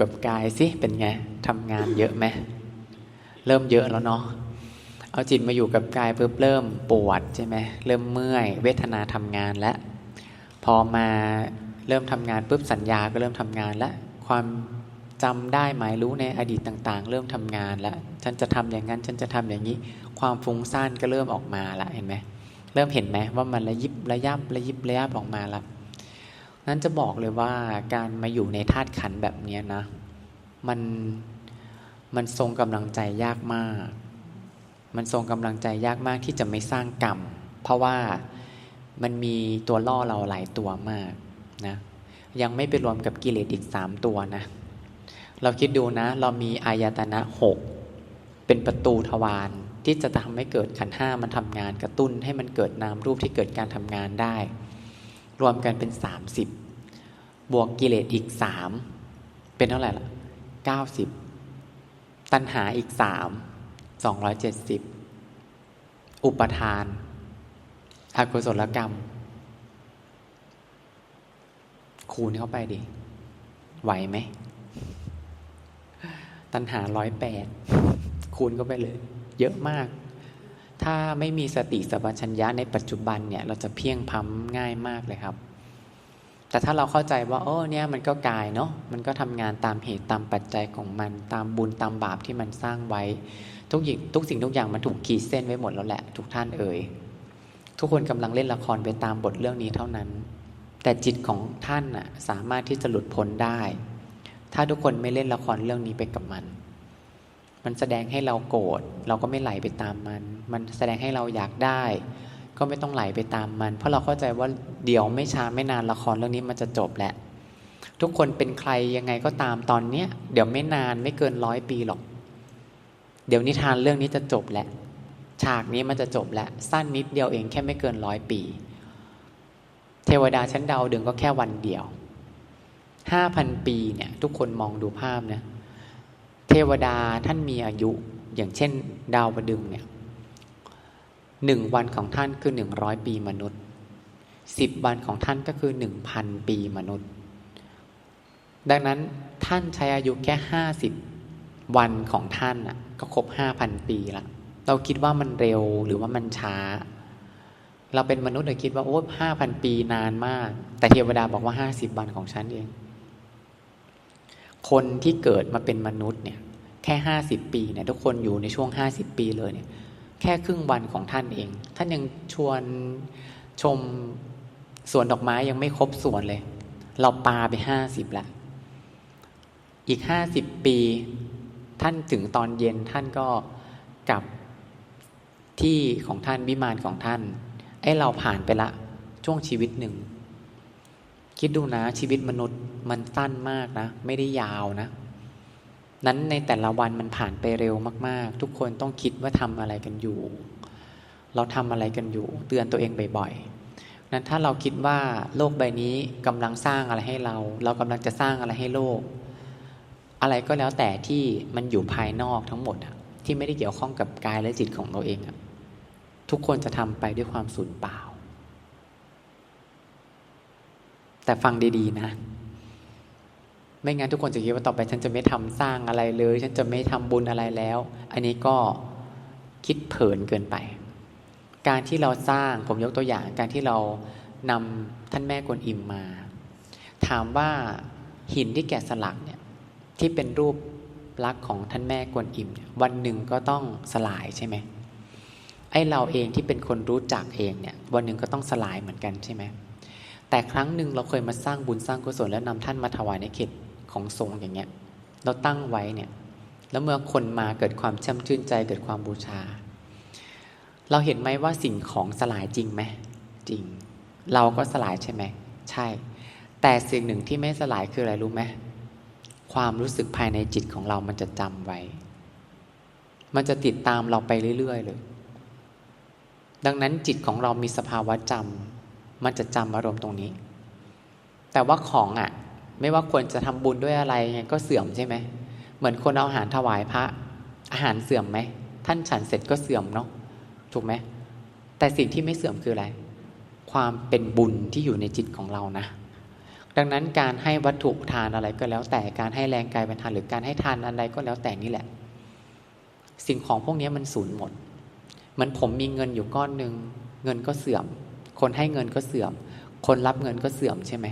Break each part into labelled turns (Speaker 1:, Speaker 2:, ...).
Speaker 1: กับกายสิเป็นไงทำงานเยอะไหมเริ่มเยอะแล้วเนาะเอาจิตมาอยู่กับกายเพิ่มเริ่มปวดใช่ไหมเริ่มเมื่อย เวทนาทำงานแล้วพอมาเริ่มทำงานปุ๊บสัญญาก็เริ่มทำงานแล้วความจำได้หมายรู้ในอดีตต่างๆ เริ่มทำงานแล้วฉันจะทำอย่างนั้นฉันจะทำอย่างนี้ ความฟุ้งซ่านก็เริ่มออกมาละเห็นไหมเริ่มเห็นไหมว่ามันระยิบระยับระยิบระยับออกมาละ นั้นจะบอกเลยว่าการมาอยู่ในธาตุขันแบบนี้นะ มันมันทรงกำลังใจยากมาก มันทรงกำลังใจยากมากที่จะไม่สร้างกรรม เพราะว่ามันมีตัวล่อเราหลายตัวมากนะ ยังไม่ไปรวมกับกิเลสอีกสามตัวนะ เราคิดดูนะ เรามีอายตนะหกเป็นประตูทวารที่จะทำให้เกิดขันห้ามันทำงานกระตุ้นให้มันเกิดนามรูปที่เกิดการทำงานได้ รวมกันเป็นสามสิบ บวกกิเลสอีกสามเป็นเท่าไหร่ล่ะเก้าสิบตัณหาอีกสามสองร้อยเจ็ดสิบอุปทานอกุศลกรรม คูณเข้าไปดิ ไหวไหม ตัณหาร้อยแปดคูณเข้าไปเลย เยอะมาก ถ้าไม่มีสติสัมปชัญญะในปัจจุบันเนี่ย เราจะเพียงพั้มง่ายมากเลยครับ แต่ถ้าเราเข้าใจว่าโอ้เนี่ยมันก็กายเนาะมันก็ทำงานตามเหตุตามปัจจัยของมัน ตามบุญตามบาปที่มันสร้างไว้ ทุกอย่างทุกสิ่งทุกอย่างมันถูกขีดเส้นไว้หมดแล้วแหละทุกท่านเอ่ยทุกคนกำลังเล่นละครไปตามบทเรื่องนี้เท่านั้น แต่จิตของท่านน่ะสามารถที่จะหลุดพ้นได้ ถ้าทุกคนไม่เล่นละครเรื่องนี้ไปกับมัน มันแสดงให้เราโกรธเราก็ไม่ไหลไปตามมัน มันแสดงให้เราอยากได้ ก็ไม่ต้องไหลไปตามมัน เพราะเราเข้าใจว่าเดี๋ยวไม่ช้าไม่นานละครเรื่องนี้มันจะจบแหละ ทุกคนเป็นใครยังไงก็ตามตอนเนี้ยเดี๋ยวไม่นานไม่เกินร้อยปีหรอก เดี๋ยวนิทานเรื่องนี้จะจบแหละ ฉากนี้มันจะจบแล้วสั้นนิดเดียวเองแค่ไม่เกินร้อยปี เทวดาชั้นดาวดึงก็แค่วันเดียวห้าพันปีเนี่ยทุกคนมองดูภาพนะเทวดาท่านมีอายุอย่างเช่น ดาวประดึงเนี่ย หนึ่งวันของท่านคือหนึ่งร้อยปีมนุษย์สิบวันของท่านก็คือหนึ่งพันปีมนุษย์ ดังนั้นท่านใช้อายุแค่ห้าสิบวันของท่านอะก็ครบห้าพันปีละเราคิดว่ามันเร็วหรือว่ามันช้า เราเป็นมนุษย์เราคิดว่าโอ้ห้าพันปีนานมาก แต่เทวดาบอกว่าห้าสิบวันของฉันเอง คนที่เกิดมาเป็นมนุษย์เนี่ย แค่ห้าสิบปีเนี่ยทุกคนอยู่ในช่วงห้าสิบปีเลยเนี่ย แค่ครึ่งวันของท่านเอง ท่านยังชวนชมสวนดอกไม้ยังไม่ครบสวนเลย เราปาไปห้าสิบละ อีกห้าสิบปี ท่านถึงตอนเย็นท่านก็กลับที่ของท่านวิมานของท่าน ไอ้เราผ่านไปละช่วงชีวิตหนึ่ง คิดดูนะชีวิตมนุษย์มันสั้นมากนะ ไม่ได้ยาวนะ นั้นในแต่ละวันมันผ่านไปเร็วมาก ๆ ทุกคนต้องคิดว่าทำอะไรกันอยู่ เราทำอะไรกันอยู่ เตือนตัวเองบ่อยๆนั้นถ้าเราคิดว่าโลกใบนี้กำลังสร้างอะไรให้เรา เรากำลังจะสร้างอะไรให้โลก อะไรก็แล้วแต่ที่มันอยู่ภายนอกทั้งหมดที่ไม่ได้เกี่ยวข้องกับกายและจิตของเราเองทุกคนจะทำไปด้วยความสูญเปล่า แต่ฟังดีๆนะ ไม่งั้นทุกคนจะคิดว่าต่อไปฉันจะไม่ทำสร้างอะไรเลย ฉันจะไม่ทำบุญอะไรแล้ว อันนี้ก็คิดเผินเกินไป การที่เราสร้างผมยกตัวอย่าง การที่เรานำท่านแม่กวนอิมมา ถามว่าหินที่แกะสลักเนี่ยที่เป็นรูปลักษณ์ของท่านแม่กวนอิมวันหนึ่งก็ต้องสลายใช่ไหมไอเราเองที่เป็นคนรู้จักเองเนี่ยวันหนึ่งก็ต้องสลายเหมือนกันใช่ไหมแต่ครั้งหนึ่งเราเคยมาสร้างบุญสร้างกุศลแล้วนำท่านมาถวายในเขต ของทรงอย่างเงี้ยเราตั้งไว้เนี่ยแล้วเมื่อคนมาเกิดความช่ำชื่นใจเกิดความบูชา เราเห็นไหมว่าสิ่งของสลายจริงไหมจริง เราก็สลายใช่ไหมใช่ แต่สิ่งหนึ่งที่ไม่สลายคืออะไรรู้ไหมความรู้สึกภายในจิตของเรามันจะจำไว้ มันจะติดตามเราไปเรื่อยๆเลย ดังนั้นจิตของเรามีสภาวะจำมันจะจำอารมณ์ตรงนี้ แต่ว่าของอะ่ะ ไม่ว่าควรจะทำบุญด้วยอะไรไงก็เสื่อมใช่ไหม เหมือนคนเอาอาหารถวายพระ อาหารเสื่อมไหม ท่านฉันเสร็จก็เสื่อมเนาะถูกไหม แต่สิ่งที่ไม่เสื่อมคืออะไร ความเป็นบุญที่อยู่ในจิตของเรานะ ดังนั้นการให้วัตถุทานอะไรก็แล้ว แต่การให้แรงกายเป็นทานหรือการให้ทานอะไรก็แล้วแต่นี่แหละ สิ่งของพวกนี้มันสูญหมด เหมือนผมมีเงินอยู่ก้อนหนึ่งเงินก็เสื่อม คนให้เงินก็เสื่อม คนรับเงินก็เสื่อมใช่ไหม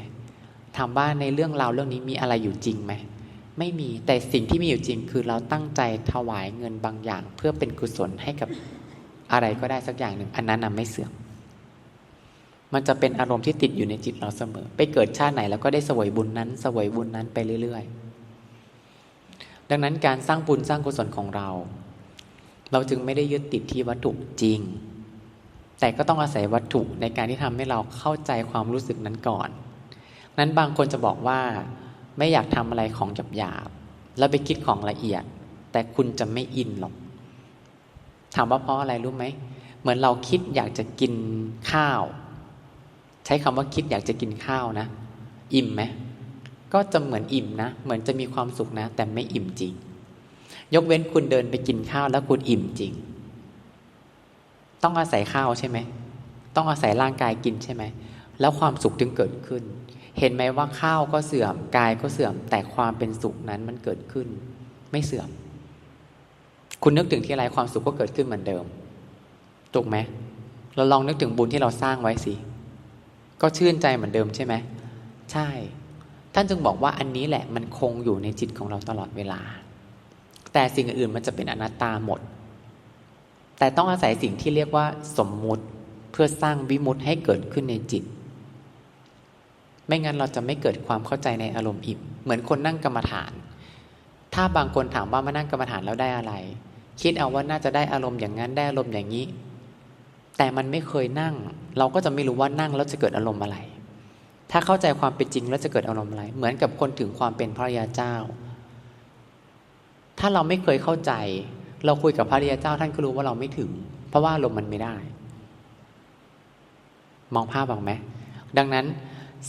Speaker 1: ถามว่าในเรื่องราวเรื่องนี้มีอะไรอยู่จริงไหมไม่มีแต่สิ่งที่มีอยู่จริง คือเราตั้งใจถวายเงินบางอย่าง เพื่อเป็นกุศลให้กับอะไรก็ได้สักอย่างหนึ่งอันนั้นนไม่เสื่อมมันจะเป็นอารมณ์ที่ติดอยู่ในจิตเราเสมอ ไปเกิดชาติไหนแล้วก็ได้สวยบุญนั้น สวยบุญนั้นไปเรื่อย ๆ ดังนั้นการสร้างบุญสร้างกุศลของเรา เราจึงไม่ได้ยึดติดที่วัตถุจริง แต่ก็ต้องอาศัยวัตถุในการที่ทำให้เราเข้าใจความรู้สึกนั้นก่อน นั้นบางคนจะบอกว่าไม่อยากทำอะไรของหยาบๆแล้วไปคิดของละเอียด แต่คุณจะไม่อินหรอก ถามว่าเพราะอะไรรู้ไหม เหมือนเราคิดอยากจะกินข้าว ใช้คำว่าคิดอยากจะกินข้าวนะ อิ่มไหมก็จะเหมือนอิ่มนะ เหมือนจะมีความสุขนะ แต่ไม่อิ่มจริง ยกเว้นคุณเดินไปกินข้าวแล้วคุณอิ่มจริง ต้องอาศัยข้าวใช่ไหม ต้องอาศัยร่างกายกินใช่ไหม แล้วความสุขจึงเกิดขึ้น เห็นไหมว่าข้าวก็เสื่อมกายก็เสื่อม แต่ความเป็นสุขนั้นมันเกิดขึ้น ไม่เสื่อม คุณนึกถึงที่ไรความสุขก็เกิดขึ้นเหมือนเดิมถูกไหมเราลองนึกถึงบุญที่เราสร้างไว้สิก็ชื่นใจเหมือนเดิมใช่ไหมใช่ ท่านจึงบอกว่าอันนี้แหละมันคงอยู่ในจิตของเราตลอดเวลา แต่สิ่งอื่นมันจะเป็นอนัตตาหมด แต่ต้องอาศัยสิ่งที่เรียกว่าสมมุติเพื่อสร้างวิมุตให้เกิดขึ้นในจิต ไม่งั้นเราจะไม่เกิดความเข้าใจในอารมณ์อิ่ม เหมือนคนนั่งกรรมฐาน ถ้าบางคนถามว่ามานั่งกรรมฐานแล้วได้อะไร คิดเอาว่าน่าจะได้อารมณ์อย่างนั้นได้อารมณ์อย่างนี้ แต่มันไม่เคยนั่ง เราก็จะไม่รู้ว่านั่งแล้วจะเกิดอารมณ์อะไร ถ้าเข้าใจความเป็นจริงแล้วจะเกิดอารมณ์อะไร เหมือนกับคนถึงความเป็นพระยาเจ้า ถ้าเราไม่เคยเข้าใจ เราคุยกับพระยาเจ้าท่านก็รู้ว่าเราไม่ถึง เพราะว่าอารมมันไม่ได้ มองภาพบ้างไหมดังนั้น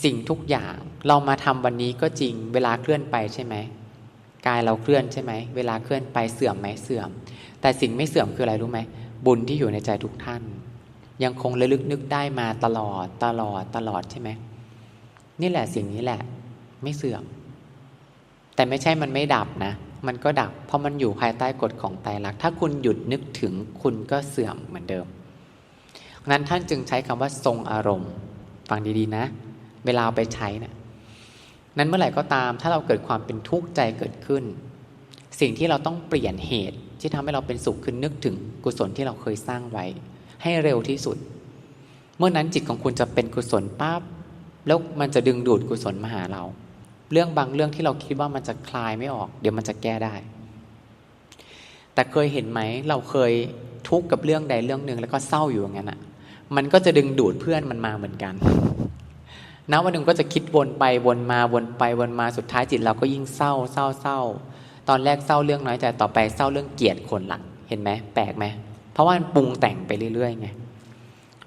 Speaker 1: สิ่งทุกอย่างเรามาทำวันนี้ก็จริง เวลาเคลื่อนไปใช่ไหมกายเราเคลื่อนใช่ไหมเวลาเคลื่อนไปเสื่อมไหมเสื่อม แต่สิ่งไม่เสื่อมคืออะไรรู้ไหมบุญที่อยู่ในใจทุกท่าน ยังคงระลึกนึกได้มาตลอดตลอดตลอดใช่ไหมนี่แหละสิ่งนี้แหละ ไม่เสื่อม แต่ไม่ใช่มันไม่ดับนะ มันก็ดับ เพราะมันอยู่ภายใต้กฎของไตรลักษณ์ถ้าคุณหยุดนึกถึงคุณก็เสื่อมเหมือนเดิมงั้นท่านจึงใช้คำว่าทรงอารมณ์ ฟังดีๆนะ เวลาไปใช้นะ่ะนั้นเมื่อไหร่ก็ตาม ถ้าเราเกิดความเป็นทุกข์ใจเกิดขึ้น สิ่งที่เราต้องเปลี่ยนเหตุที่ทำให้เราเป็นสุขคือนึกถึงกุศลที่เราเคยสร้างไว้ ให้เร็วที่สุด เมื่อนั้นจิตของคุณจะเป็นกุศลปั๊บแล้วมันจะดึงดูดกุศลมาหาเรา เรื่องบางเรื่องที่เราคิดว่ามันจะคลายไม่ออก เดี๋ยวมันจะแก้ได้ แต่เคยเห็นไหมเราเคยทุกข์กับเรื่องใดเรื่องหนึ่งแล้วก็เศร้าอยู่อย่างนั้นอะ มันก็จะดึงดูดเพื่อนมันมาเหมือนกัน ณวันหนึ่งก็จะคิดวนไปวนมาวนไปวนมาสุดท้ายจิตเราก็ยิ่งเศร้าเศร้าเศร้าตอนแรกเศร้าเรื่องน้อยใจต่อไปเศร้าเรื่องเกลียดคนหลังเห็นไหมแปลกไหมเพราะว่ามันปรุงแต่งไปเรื่อยๆไง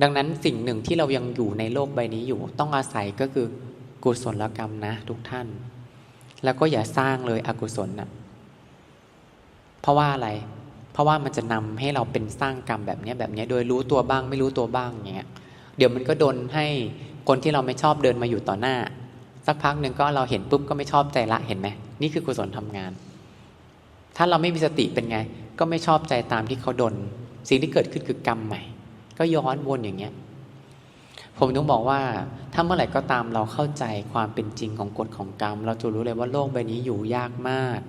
Speaker 1: ดังนั้นสิ่งหนึ่งที่เรายังอยู่ในโลกใบนี้อยู่ ต้องอาศัยก็คือกุศลกรรมนะ ทุกท่าน แล้วก็อย่าสร้างเลยอกุศลนะเพราะว่าอะไร เพราะว่ามันจะนำให้เราเป็นสร้างกรรมแบบนี้แบบนี้โดยรู้ตัวบ้างไม่รู้ตัวบ้างอย่างเงี้ยเดี๋ยวมันก็โดนให้ คนที่เราไม่ชอบเดินมาอยู่ต่อหน้า สักพักหนึ่งก็เราเห็นปุ๊บก็ไม่ชอบใจละเห็นไหมนี่คือกุศลทำงาน ถ้าเราไม่มีสติเป็นไง ก็ไม่ชอบใจตามที่เขาดน สิ่งที่เกิดขึ้นคือกรรมใหม่ ก็ย้อนวนอย่างเงี้ยผมต้องบอกว่าถ้าเมื่อไหร่ก็ตามเราเข้าใจความเป็นจริงของกฎของกรรม เราจะรู้เลยว่าโลกใบนี้อยู่ยากมาก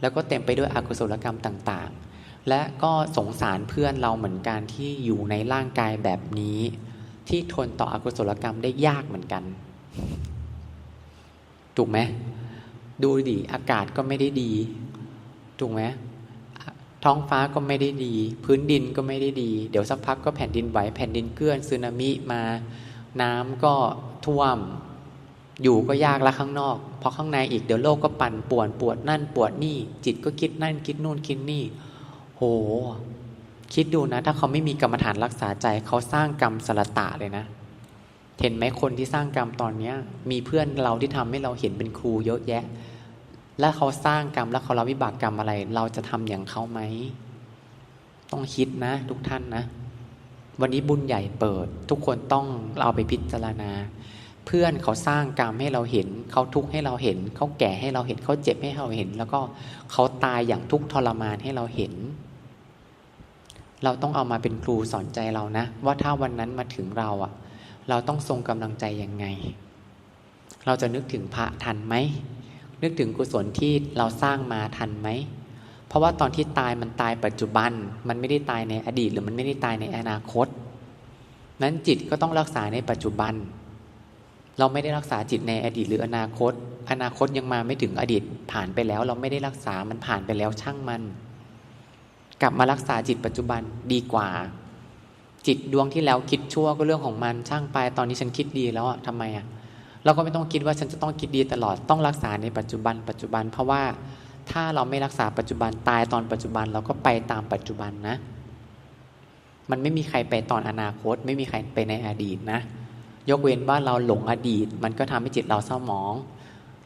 Speaker 1: แล้วก็เต็มไปด้วยอกุศลกรรมต่างๆ และก็สงสารเพื่อนเราเหมือนกันที่อยู่ในร่างกายแบบนี้ ที่ทนต่ออกุศลกรรมได้ยากเหมือนกัน ถูกไหมดูดิอากาศก็ไม่ได้ดี ถูกไหมท้องฟ้าก็ไม่ได้ดี พื้นดินก็ไม่ได้ดี เดี๋ยวสักพักก็แผ่นดินไหวแผ่นดินเกลื่อนสึนามิมา น้ำก็ท่วม อยู่ก็ยากละข้างนอกเพราะข้างในอีกเดี๋ยวโลกก็ปั่นป่วนปวดนั่นปวดนี่ จิตก็คิดนั่นคิดนู่นคิดนี่ โห คิดดูนะ ถ้าเขาไม่มีกรรมฐานรักษาใจเขาสร้างกรรมสลตะเลยนะ เห็นไหมคนที่สร้างกรรมตอนเนี้ย มีเพื่อนเราที่ทำให้เราเห็นเป็นครูเยอะแยะ และเขาสร้างกรรมแล้วเขารับวิบากกรรมอะไร เราจะทำอย่างเขาไหม ต้องคิดนะ ทุกท่านนะ วันนี้บุญใหญ่เปิด ทุกคนต้องเอาไปพิจารณา เพื่อนเขาสร้างกรรมให้เราเห็น เขาทุกข์ให้เราเห็น เขาแก่ให้เราเห็น เขาเจ็บให้เราเห็น แล้วก็เขาตายอย่างทุกข์ทรมานให้เราเห็น เราต้องเอามาเป็นครูสอนใจเรานะ ว่าถ้าวันนั้นมาถึงเราอะเราต้องทรงกำลังใจยังไง เราจะนึกถึงพระทันไหมนึกถึงกุศลที่เราสร้างมาทันไหมเพราะว่าตอนที่ตายมันตายปัจจุบัน มันไม่ได้ตายในอดีต หรือมันไม่ได้ตายในอนาคต นั้นจิตก็ต้องรักษาในปัจจุบัน เราไม่ได้รักษาจิตในอดีตหรืออนาคต อนาคตยังมาไม่ถึงอดีตผ่านไปแล้ว เราไม่ได้รักษามันผ่านไปแล้วช่างมัน กลับมารักษาจิตปัจจุบันดีกว่า จิตดวงที่แล้วคิดชั่วก็เรื่องของมันช่างไปตอนนี้ฉันคิดดีแล้วอะทำไมอะเราก็ไม่ต้องคิดว่าฉันจะต้องคิดดีตลอดต้องรักษาในปัจจุบัน ปัจจุบัน เพราะว่าถ้าเราไม่รักษาปัจจุบันตายตอนปัจจุบันเราก็ไปตามปัจจุบันนะ มันไม่มีใครไปตอนอนาคต ไม่มีใครไปในอดีตนะ ยกเว้นว่าเราหลงอดีต มันก็ทำให้จิตเราเศร้าหมอง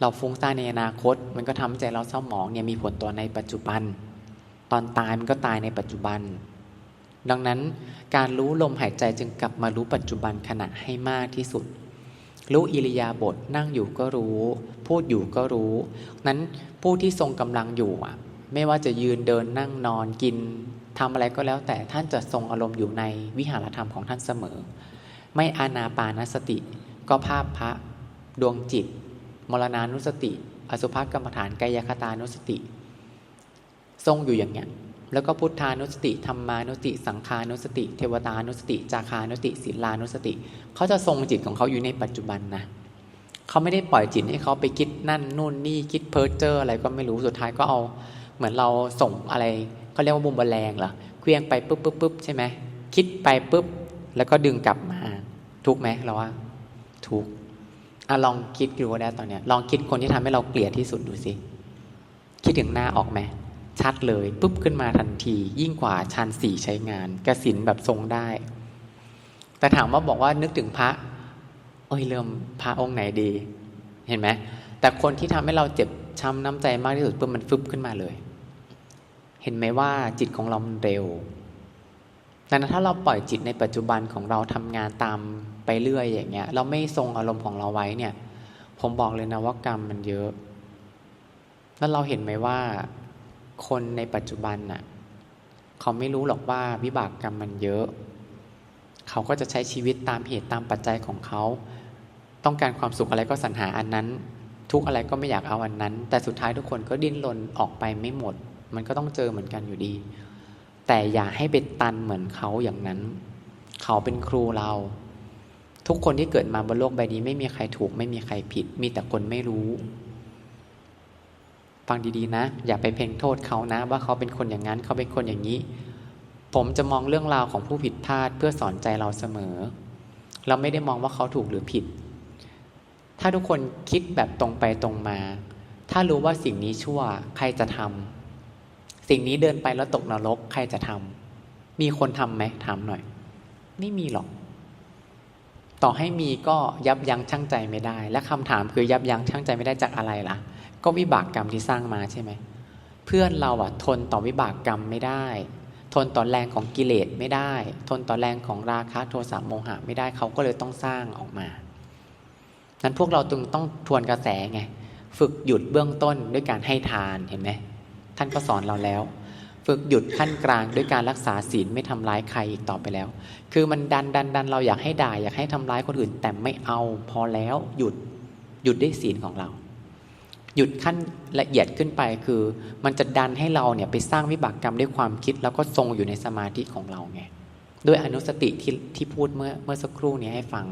Speaker 1: เราฟุ้งซ่านในอนาคต มันก็ทำให้ใจเราเศร้าหมองเนี่ยมีผลตัวในปัจจุบัน ตอนตายมันก็ตายในปัจจุบัน ดังนั้นการรู้ลมหายใจจึงกลับมารู้ปัจจุบันขณะให้มากที่สุด รู้อิริยาบถนั่งอยู่ก็รู้ พูดอยู่ก็รู้ นั้นผู้ที่ทรงกำลังอยู่อะ ไม่ว่าจะยืนเดินนั่งนอนกินทำอะไรก็แล้วแต่ท่านจะทรงอารมณ์อยู่ในวิหารธรรมของท่านเสมอ ไม่อานาปานสติ ก็ภาพพระ ดวงจิต มรณานุสติ อสุภกรรมฐานกายคตานุสติ ทรงอยู่อย่างเงี้ยแล้วก็พุทธานุสติธรรมานุสติ สังขานุสติ เทวตานุสติ จาคานุสติศีลานุสติ เขาจะทรงจิตของเขาอยู่ในปัจจุบันนะเขาไม่ได้ปล่อยจิตให้เขาไปคิดนั่นนู่นนี่คิดเพ้อเจ้ออะไรก็ไม่รู้สุดท้ายก็เอา เหมือนเราส่งอะไรเขาเรียกว่าบุมบแรงเหรอเคลี้ยงไปปุ๊บปุ๊บปุ๊บใช่ไหมคิดไปปุ๊บแล้วก็ดึงกลับมาทุกไหมเราว่าทุกอะลองคิดดูได้ตอนเนี้ยลองคิดคนที่ทำให้เราเกลียดที่สุดดูสิคิดถึงหน้าออกไหม ชัดเลยปุ๊บขึ้นมาทันที ยิ่งกว่าชันสี่ใช้งานกสินแบบทรงได้ แต่ถามว่าบอกว่านึกถึงพระโอ้ยเริ่มพระองค์ไหนดี เห็นไหมแต่คนที่ทำให้เราเจ็บช้ำน้ำใจมากที่สุดปุ๊บมันฟึบขึ้นมาเลย เห็นไหมว่าจิตของเราเร็วดังนั้นถ้าเราปล่อยจิตในปัจจุบันของเราทำงานตามไปเรื่อยอย่างเงี้ย เราไม่ทรงอารมณ์ของเราไว้เนี่ย ผมบอกเลยนะว่ากรรมมันเยอะ แล้วเราเห็นไหมว่า คนในปัจจุบันน่ะเขาไม่รู้หรอกว่าวิบากกรรมมันเยอะ เขาก็จะใช้ชีวิตตามเหตุตามปัจจัยของเขา ต้องการความสุขอะไรก็สรรหาอันนั้น ทุกอะไรก็ไม่อยากเอาอันนั้น แต่สุดท้ายทุกคนก็ดิ้นรนออกไปไม่หมด มันก็ต้องเจอเหมือนกันอยู่ดี แต่อย่าให้ไปตันเหมือนเขาอย่างนั้น เขาเป็นครูเรา ทุกคนที่เกิดมาบนโลกใบนี้ไม่มีใครถูกไม่มีใครผิด มีแต่คนไม่รู้ ฟังดีๆนะ อย่าไปเพ่งโทษเขานะ ว่าเขาเป็นคนอย่างนั้นเขาเป็นคนอย่างนี้ ผมจะมองเรื่องราวของผู้ผิดพลาดเพื่อสอนใจเราเสมอ เราไม่ได้มองว่าเขาถูกหรือผิด ถ้าทุกคนคิดแบบตรงไปตรงมา ถ้ารู้ว่าสิ่งนี้ชั่วใครจะทำสิ่งนี้เดินไปแล้วตกนรกใครจะทำมีคนทำไหมถามหน่อย ไม่มีหรอก ต่อให้มีก็ยับยั้งชั่งใจไม่ได้ และคำถามคือยับยั้งชั่งใจไม่ได้จากอะไรล่ะ ก็วิบากกรรมที่สร้างมาใช่ไหมเพื่อนเราอะทนต่อวิบากกรรมไม่ได้ ทนต่อแรงของกิเลสไม่ได้ ทนต่อแรงของราคะโทสะโมหะไม่ได้เขาก็เลยต้องสร้างออกมานั้นพวกเราจึงต้องทวนกระแสไงฝึกหยุดเบื้องต้นด้วยการให้ทานเห็นไหมท่านก็สอนเราแล้ว ฝึกหยุดขั้นกลางด้วยการรักษาศีลไม่ทำร้ายใครอีกต่อไปแล้ว คือมันดันดันดันเราอยากให้ด่าอยากให้ทำร้ายคนอื่น แต่ไม่เอาพอแล้วหยุดหยุดด้วยศีลของเรา หยุดขั้นละเอียดขึ้นไปคือ มันจะดันให้เราเนี่ยไปสร้างวิบากกรรมด้วยความคิด แล้วก็ทรงอยู่ในสมาธิของเราไงด้วยอนุสติที่ที่พูดเมื่อเมื่อสักครู่นี้ให้ฟัง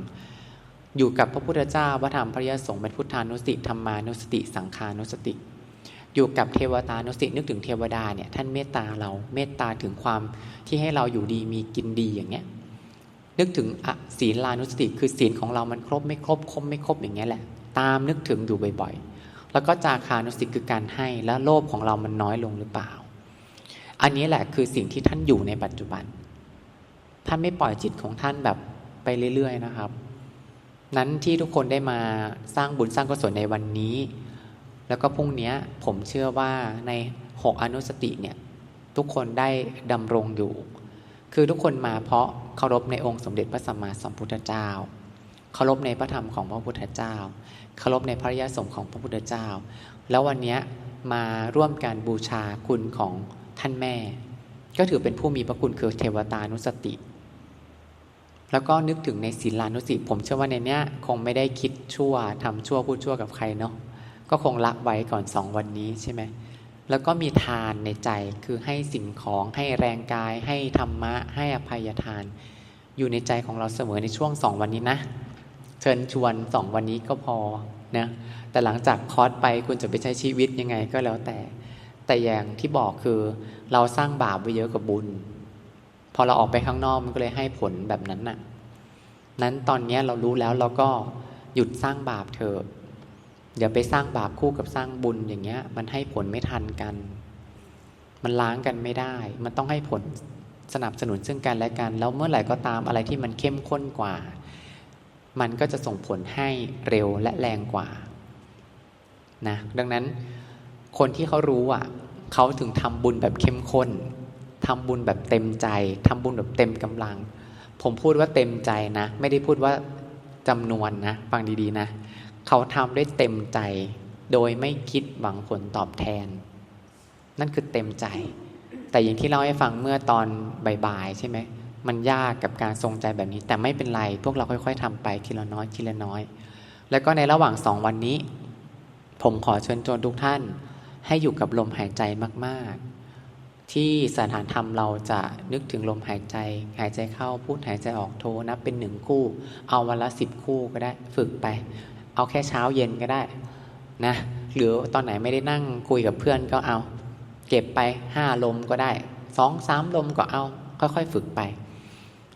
Speaker 1: อยู่กับพระพุทธเจ้าพระธรรมพระยสงฆ์เป็นพุทธานุสติธรรมานุสติ สังขานุสติ อยู่กับเทวตานุสตินึกถึงเทวดาเนี่ยท่านเมตตาเราเมตตาถึงความที่ให้เราอยู่ดีมีกินดีอย่างเงี้ยนึกถึงศีลานุสติคือศีลของเรามันครบไม่ครบครบไม่ครบอย่างเงี้ยแหละ ตามนึกถึงอยู่บ่อยๆ แล้วก็จาคานุสิกคือการให้แล้วโลภของเรามันน้อยลงหรือเปล่า อันนี้แหละคือสิ่งที่ท่านอยู่ในปัจจุบัน ท่านไม่ปล่อยจิตของท่านแบบไปเรื่อย ๆ นะครับ นั้นที่ทุกคนได้มาสร้างบุญสร้างกุศลในวันนี้ แล้วก็พรุ่งนี้ผมเชื่อว่าในหกอนุสติเนี่ยทุกคนได้ดำรงอยู่ คือทุกคนมาเพราะเคารพในองค์สมเด็จพระสัมมาสัมพุทธเจ้า เคารพในพระธรรมของพระพุทธเจ้าเคารพในพระริยสงฆ์ของพระพุทธเจ้า แล้ววันนี้มาร่วมการบูชาคุณของท่านแม่ ก็ถือเป็นผู้มีพระคุณคือเทวตานุสติ แล้วก็นึกถึงในศีลานุสติผมเชื่อว่าในเนี้ยคงไม่ได้คิดชั่วทำชั่วพูดชั่วกับใครเนาะก็คงละไว้ก่อนสองวันนี้ใช่ไหมแล้วก็มีทานในใจคือให้สิ่งของให้แรงกาย ให้ธรรมะ ให้อภัยทาน อยู่ในใจของเราเสมอในช่วงสองวันนี้นะ เชิญชวนสองวันนี้ก็พอนะแต่หลังจากคอร์สไปคุณจะไปใช้ชีวิตยังไงก็แล้วแต่ แต่อย่างที่บอกคือเราสร้างบาปไปเยอะกับบุญ พอเราออกไปข้างนอกมันก็เลยให้ผลแบบนั้นน่ะนั้นตอนนี้เรารู้แล้วเราก็หยุดสร้างบาปเถอะอย่าไปสร้างบาปคู่กับสร้างบุญอย่างเงี้ย มันให้ผลไม่ทันกัน มันล้างกันไม่ได้ มันต้องให้ผลสนับสนุนซึ่งกันและกัน แล้วเมื่อไหร่ก็ตามอะไรที่มันเข้มข้นกว่า มันก็จะส่งผลให้เร็วและแรงกว่านะดังนั้นคนที่เขารู้อะเขาถึงทำบุญแบบเข้มข้นทำบุญแบบเต็มใจทำบุญแบบเต็มกำลัง ผมพูดว่าเต็มใจนะ ไม่ได้พูดว่าจำนวนนะฟังดีๆนะ เขาทำด้วยเต็มใจ โดยไม่คิดหวังผลตอบแทน นั่นคือเต็มใจ แต่อย่างที่เล่าให้ฟังเมื่อตอนบ่ายๆใช่ไหม มันยากกับการทรงใจแบบนี้ แต่ไม่เป็นไรพวกเราค่อยๆทำไปทีละน้อยทีละน้อย แล้วก็ในระหว่างสองวันนี้ ผมขอเชิญชวนทุกท่าน ให้อยู่กับลมหายใจมากๆ ที่สถานธรรมเราจะนึกถึงลมหายใจ หายใจเข้าพูดหายใจออกโทนับเป็นหนึ่งคู่ เอาวันละสิบคู่ก็ได้ฝึกไป เอาแค่เช้าเย็นก็ได้นะหรือตอนไหนไม่ได้นั่งคุยกับเพื่อนก็เอา เก็บไปห้าลมก็ได้สองสามลมก็เอา ค่อยๆ ฝึกไป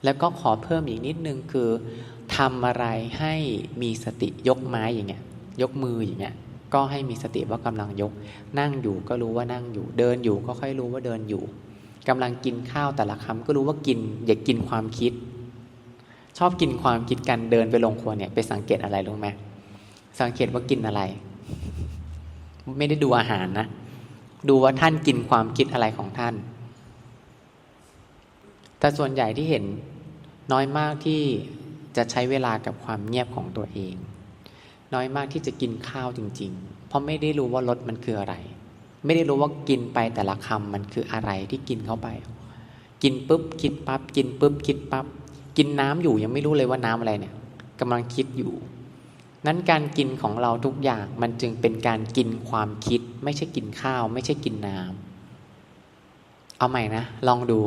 Speaker 1: แล้วก็ขอเพิ่มอีกนิดนึงคือทำอะไรให้มีสติยกไม้อย่างเงี้ยยกมืออย่างเงี้ยก็ให้มีสติว่ากำลังยก นั่งอยู่ก็รู้ว่านั่งอยู่ เดินอยู่ก็ค่อยรู้ว่าเดินอยู่กำลังกินข้าวแต่ละคำก็รู้ว่ากิน อย่ากินความคิด ชอบกินความคิดกันเดินไปลงครัวเนี่ยไปสังเกตอะไรรู้ไหมสังเกตว่ากินอะไร ไม่ได้ดูอาหารนะ ดูว่าท่านกินความคิดอะไรของท่าน แต่ส่วนใหญ่ที่เห็น น้อยมากที่จะใช้เวลากับความเงียบของตัวเอง น้อยมากที่จะกินข้าวจริง ๆ เพราะไม่ได้รู้ว่ารสมันคืออะไร ไม่ได้รู้ว่ากินไปแต่ละคำมันคืออะไรที่กินเข้าไป กินปุ๊บคิดปับ๊บกินปุ๊บคิดปับ๊บกินน้ำอยู่ยังไม่รู้เลยว่าน้ำอะไรเนี่ยกำลังคิดอยู่ นั้นการกินของเราทุกอย่างมันจึงเป็นการกินความคิด ไม่ใช่กินข้าว ไม่ใช่กินน้ำเอาใหม่นะ ลองดู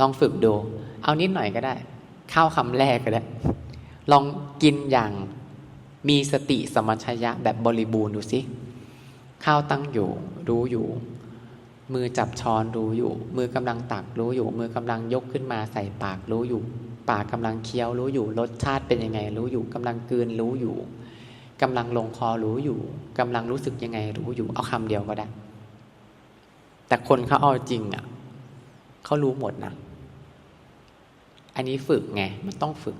Speaker 1: ลองฝึกดู เอานิดหน่อยก็ได้ ข้าวคำแรกก็ได้ ลองกินอย่างมีสติสมัชยะแบบบริบูรณ์ดูสิ ข้าวตั้งอยู่ รู้อยู่ มือจับช้อนรู้อยู่ มือกำลังตักรู้อยู่ มือกำลังยกขึ้นมาใส่ปากรู้อยู่ ปากกำลังเคี้ยวรู้อยู่ รสชาติเป็นยังไง รู้อยู่กำลังกืนรู้อยู่กำลังลงคอรู้อยู่กำลังรู้สึกยังไงรู้อยู่ เอาคำเดียวก็ได้ แต่คนเขาเอาจริงอะเขารู้หมดนะ อันนี้ฝึกไงมันต้องฝึก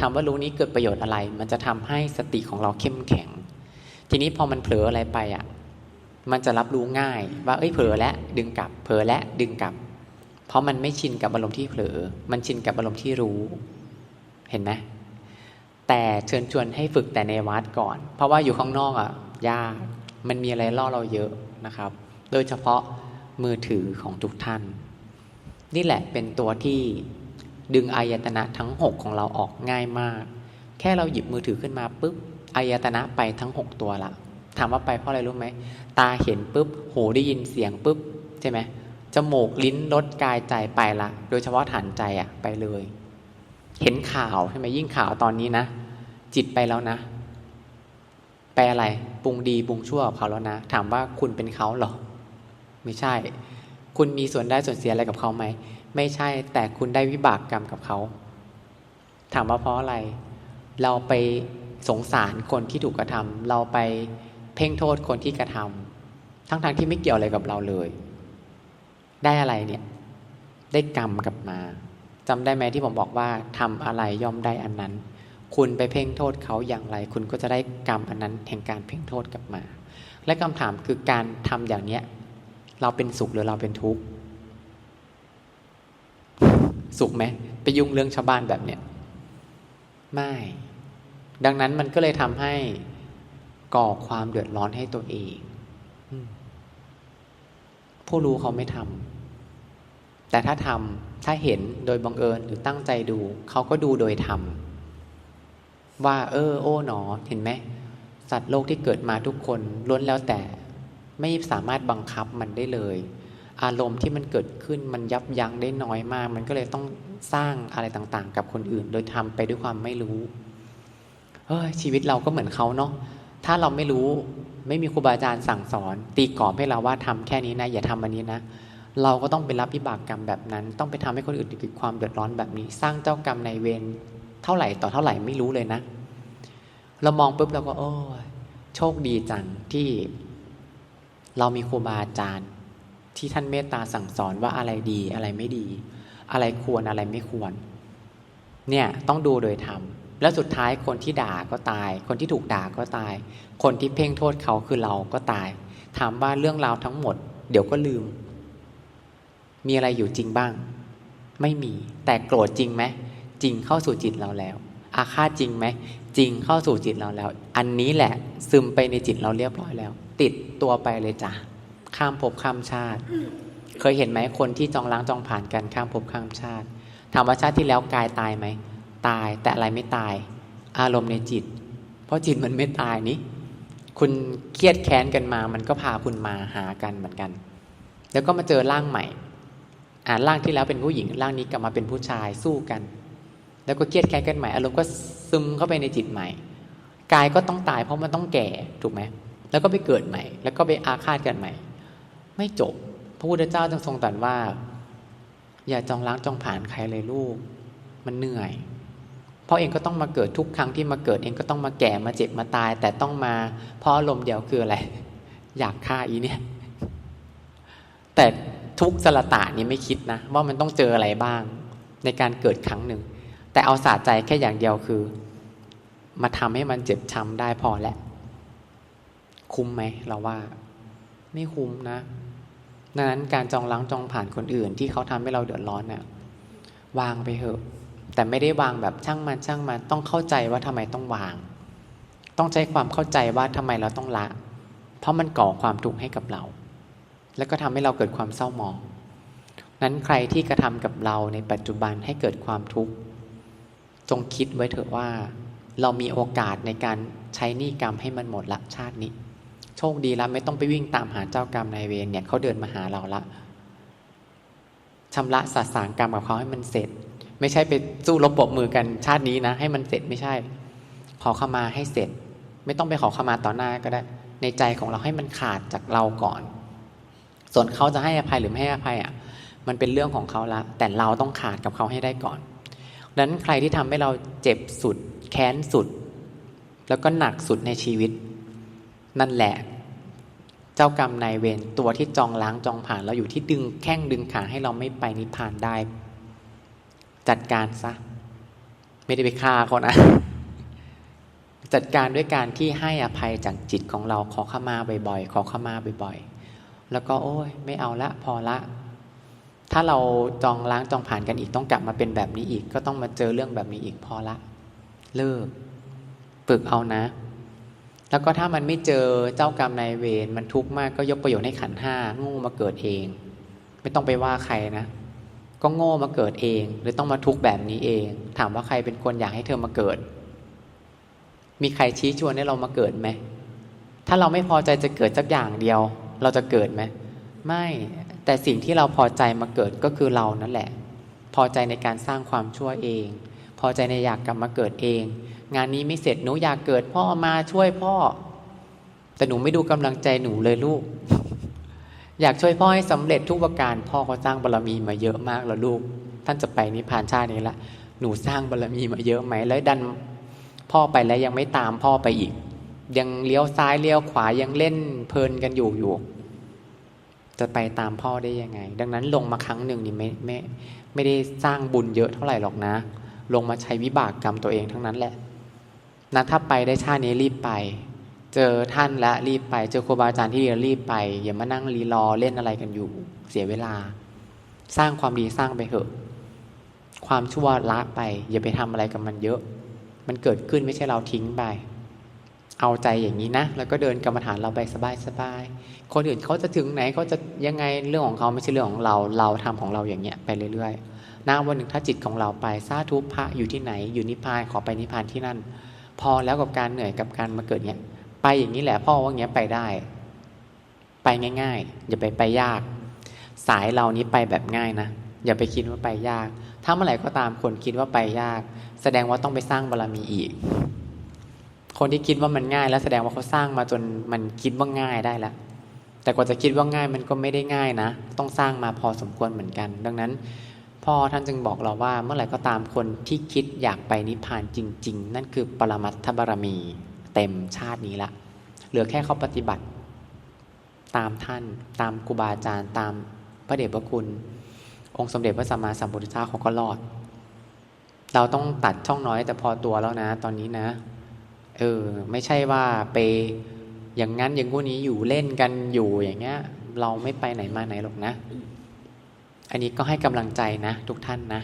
Speaker 1: ถามว่ารู้นี้เกิดประโยชน์อะไร มันจะทำให้สติของเราเข้มแข็ง ทีนี้พอมันเผลออะไรไปอะ มันจะรับรู้ง่าย ว่าเอ้ยเผลอแล้วดึงกลับ เผลอแล้วดึงกลับ เพราะมันไม่ชินกับอารมณ์ที่เผลอ มันชินกับอารมณ์ที่รู้ เห็นไหมแต่เชิญชวนให้ฝึกแต่ในวัดก่อน เพราะว่าอยู่ข้างนอกอะยาก มันมีอะไรล่อเราเยอะนะครับ โดยเฉพาะมือถือของทุกท่าน นี่แหละเป็นตัวที่ ดึงอายตนะทั้ง 6 ของเราออกง่ายมาก แค่เราหยิบมือถือขึ้นมาปุ๊บอายตนะไปทั้ง 6 ตัวละถามว่าไปเพราะอะไรรู้ไหมตาเห็นปุ๊บหูได้ยินเสียงปุ๊บใช่ไหมจมูกลิ้นรสกายใจไปละโดยเฉพาะฐานใจอะไปเลย เห็นข่าวใช่ไหมยิ่งข่าวตอนนี้นะ จิตไปแล้วนะแปลอะไรปรุงดีปรุงชั่วกับเขาแล้วนะ ถามว่าคุณเป็นเขาหรอ ไม่ใช่ คุณมีส่วนได้ส่วนเสียอะไรกับเขาไหม ไม่ใช่แต่คุณได้วิบากกรรมกับเขา ถามว่าเพราะอะไร เราไปสงสารคนที่ถูกกระทำเราไปเพ่งโทษคนที่กระทำทั้งๆทที่ไม่เกี่ยวอะไรกับเราเลย ได้อะไรเนี่ย ได้กรรมกลับมาจำได้ไหมที่ผมบอกว่าทำอะไรย่อมได้อันนั้น คุณไปเพ่งโทษเขาอย่างไร คุณก็จะได้กรรมอันนั้นแห่งการเพ่งโทษกลับมา และคำถามคือการทำอย่างเนี้ย เราเป็นสุขหรือเราเป็นทุกข์ สุขไหมไปยุ่งเรื่องชาวบ้านแบบเนี้ยไม่ ดังนั้นมันก็เลยทำให้ก่อความเดือดร้อนให้ตัวเองผู้รู้เขาไม่ทำแต่ถ้าทำถ้าเห็นโดยบังเอิญหรือตั้งใจดู เขาก็ดูโดยทำว่า เออ โอ้หนอ เห็นไหมสัตว์โลกที่เกิดมาทุกคนล้วนแล้วแต่ ไม่สามารถบังคับมันได้เลย อารมณ์ที่มันเกิดขึ้นมันยับยั้งได้น้อยมาก มันก็เลยต้องสร้างอะไรต่างๆ กับคนอื่น โดยทำไปด้วยความไม่รู้เฮ้ยชีวิตเราก็เหมือนเขาเนาะถ้าเราไม่รู้ไม่มีครูบาอาจารย์สั่งสอน ตีกรอบให้เราว่าทำแค่นี้นะ อย่าทำอันนี้นะ เราก็ต้องไปรับวิบากกรรมแบบนั้น ต้องไปทำให้คนอื่นเกิดความเดือดร้อนแบบนี้ สร้างเจ้ากรรมในเวรเท่าไหร่ต่อเท่าไหร่ไม่รู้เลยนะ เรามองปุ๊บเราก็โอ้โชคดีจังที่ เรามีครูบาอาจารย์ ที่ท่านเมตตาสั่งสอนว่าอะไรดีอะไรไม่ดี อะไรควรอะไรไม่ควร เนี่ยต้องดูโดยธรรมแล้วสุดท้ายคนที่ด่าก็ตาย คนที่ถูกด่าก็ตาย คนที่เพ่งโทษเขาคือเราก็ตาย ถามว่าเรื่องราวทั้งหมด เดี๋ยวก็ลืม มีอะไรอยู่จริงบ้าง ไม่มี แต่โกรธจริงไหมจริงเข้าสู่จิตเราแล้ว อาฆาตจริงไหมจริงเข้าสู่จิตเราแล้ว อันนี้แหละซึมไปในจิตเราเรียบร้อยแล้ว ติดตัวไปเลยจ้ะ ข้ามภพข้ามชาติ เคยเห็นไหมคนที่จองล้างจองผ่านกันข้ามภพข้ามชาติถามว่าชาติที่แล้วกายตายไหมตายแต่อะไรไม่ตาย อารมณ์ในจิต เพราะจิตมันไม่ตายนี้คุณเครียดแค้นกันมา มันก็พาคุณมาหากันเหมือนกัน แล้วก็มาเจอร่างใหม่ อ่าร่างที่แล้วเป็นผู้หญิงร่างนี้กลับมาเป็นผู้ชายสู้กัน แล้วก็เครียดแค้นกันใหม่ อารมณ์ก็ซึมเข้าไปในจิตใหม่กายก็ต้องตายเพราะมันต้องแก่ถูกไหมแล้วก็ไปเกิดใหม่ แล้วก็ไปอาฆาตกันใหม่ ไม่จบ พระพุทธเจ้าจึงทรงตรัสว่า อย่าจองล้างจองผ่านใครเลยลูก มันเหนื่อยเพราะเองก็ต้องมาเกิดทุกครั้งที่มาเกิดเองก็ต้องมาแก่มาเจ็บมาตาย แต่ต้องมาเพราะอารมณ์เดียวคืออะไร อยากฆ่าอีเนี่ย แต่ทุกสลตะนี้ไม่คิดนะ ว่ามันต้องเจออะไรบ้าง ในการเกิดครั้งหนึ่ง แต่เอาสาใจแค่อย่างเดียวคือ มาทำให้มันเจ็บช้าได้พอแหละคุ้มไหมเราว่า ไม่คุ้มนะ ดังนั้นการจองล้างจองผ่านคนอื่น ที่เขาทำให้เราเดือดร้อนเนะ่ยวางไปเถอะ แต่ไม่ได้วางแบบช่างมันช่างมันต้องเข้าใจว่าทำไมต้องวาง ต้องใช้ความเข้าใจว่าทำไมเราต้องละ เพราะมันก่อความทุกข์ให้กับเรา แล้วก็ทำให้เราเกิดความเศร้าหมองนั้นใครที่กระทำกับเราในปัจจุบันให้เกิดความทุกข์จงคิดไว้เถอะว่า เรามีโอกาสในการใช้นี่กรรมให้มันหมดละชาตินี้ โชคดีแล้วไม่ต้องไปวิ่งตามหาเจ้ากรรมนายเวรเนี่ยเขาเดินมาหาเราละชำระสาสางกรรมกับเขาให้มันเสร็จ ไม่ใช่ไปสู้รบปบมือกันชาตินี้นะ ให้มันเสร็จไม่ใช่ ขอขมาให้เสร็จ ไม่ต้องไปขอขมาต่อหน้าก็ได้ ในใจของเราให้มันขาดจากเราก่อน ส่วนเขาจะให้อภัยหรือไม่ให้อภัยอะ มันเป็นเรื่องของเขาละ แต่เราต้องขาดกับเขาให้ได้ก่อนดังนั้นใครที่ทำให้เราเจ็บสุด แค้นสุด แล้วก็หนักสุดในชีวิต นั่นแหละ เจ้ากรรมนายเวรตัวที่จองล้างจองผ่านเราอยู่ที่ดึงแข้งดึงขาให้เราไม่ไปนิพพานได้ จัดการซะ ไม่ได้ไปฆ่าเขานะ จัดการด้วยการที่ให้อภัยจากจิตของเราขอขมาบ่อยๆ ขอขมาบ่อยๆ แล้วก็โอ้ย ไม่เอาละพอละถ้าเราจองล้างจองผ่านกันอีกต้องกลับมาเป็นแบบนี้อีก ก็ต้องมาเจอเรื่องแบบนี้อีกพอละ เลิก ฝึกเอานะ แล้วก็ถ้ามันไม่เจอเจ้ากรรมนายเวรมันทุกข์มากก็ยกประโยชน์ให้ขันห้าโงูมาเกิดเอง ไม่ต้องไปว่าใครนะ ก็โง่มาเกิดเอง หรือต้องมาทุกข์แบบนี้เอง ถามว่าใครเป็นคนอยากให้เธอมาเกิด มีใครชี้ชวนให้เรามาเกิดไหมถ้าเราไม่พอใจจะเกิดสักอย่างเดียว เราจะเกิดไหมไม่แต่สิ่งที่เราพอใจมาเกิดก็คือเรานั่นแหละ พอใจในการสร้างความชั่วเอง พอใจในอยากกลับมาเกิดเอง งานนี้ไม่เสร็จหนูอยากเกิดพ่อมาช่วยพ่อ แต่หนูไม่ดูกำลังใจหนูเลยลูก อยากช่วยพ่อให้สำเร็จทุกประการพ่อเขาสร้างบารรมีมาเยอะมากแล้วลูก ท่านจะไปนิพพานชาตินี้ละหนูสร้างบารรมีมาเยอะไหมแล้วดันพ่อไปแล้วยังไม่ตามพ่อไปอีก ยังเลี้ยวซ้ายเลี้ยวขวายังเล่นเพลินกันอยู่อยู่ จะไปตามพ่อได้ยังไง ดังนั้นลงมาครั้งหนึ่งนี่ไม่ไม่ไม่ได้สร้างบุญเยอะเท่าไหร่หรอกนะ ลงมาใช้วิบากกรรมตัวเองทั้งนั้นแหละ นะถ้าไปได้ชาตินี้รีบไป เจอท่านและรีบไป เจอครูบาอาจารย์ที่ดีรีบไป อย่ามานั่งรีรอเล่นอะไรกันอยู่เสียเวลา สร้างความดีสร้างไปเถอะ ความชั่วละไป อย่าไปทำอะไรกับมันเยอะ มันเกิดขึ้นไม่ใช่เราทิ้งไป เอาใจอย่างนี้นะ แล้วก็เดินกรรมฐานเราไปสบายๆคนอื่นเขาจะถึงไหนเขาจะยังไงเรื่องของเขาไม่ใช่เรื่องของเรา เราทำของเราอย่างเงี้ยไปเรื่อยๆนาวันหนึ่งถ้าจิตของเราไปซาทุพระอยู่ที่ไหน อยู่นิพพานขอไปนิพพานที่นั่น พอแล้วกับการเหนื่อยกับการมาเกิดเนี้ย ไปอย่างนี้แหละพ่อว่าเงี้ยไปได้ ไปง่ายๆ อย่าไปไปยาก สายเรานี้ไปแบบง่ายนะอย่าไปคิดว่าไปยาก ถ้าเมื่อไหร่ก็ตามคนคิดว่าไปยาก แสดงว่าต้องไปสร้างบารรมีอีก คนที่คิดว่ามันง่าย แล้วแสดงว่าเขาสร้างมาจนมันคิดว่าง่ายได้แล้วแต่กว่าจะคิดว่าง่ายมันก็ไม่ได้ง่ายนะ ต้องสร้างมาพอสมควรเหมือนกัน ดังนั้น พ่อท่านจึงบอกเราว่าเมื่อไหร่ก็ตามคนที่คิดอยากไปนิพพานจริง ๆ นั่นคือปรมัตถบารมีเต็มชาตินี้ละ เหลือแค่เขาปฏิบัติ ตามท่าน ตามครูบาอาจารย์ ตามพระเดชพระคุณ องค์สมเด็จพระสัมมาสัมพุทธเจ้าเขาก็รอด เราต้องตัดช่องน้อยแต่พอตัวแล้วนะ ตอนนี้นะ เออ ไม่ใช่ว่าไปอย่างนั้นอย่างงู้นี้อยู่เล่นกันอยู่อย่างเงี้ย เราไม่ไปไหนมาไหนหรอกนะ อันนี้ก็ให้กำลังใจนะ ทุกท่านนะ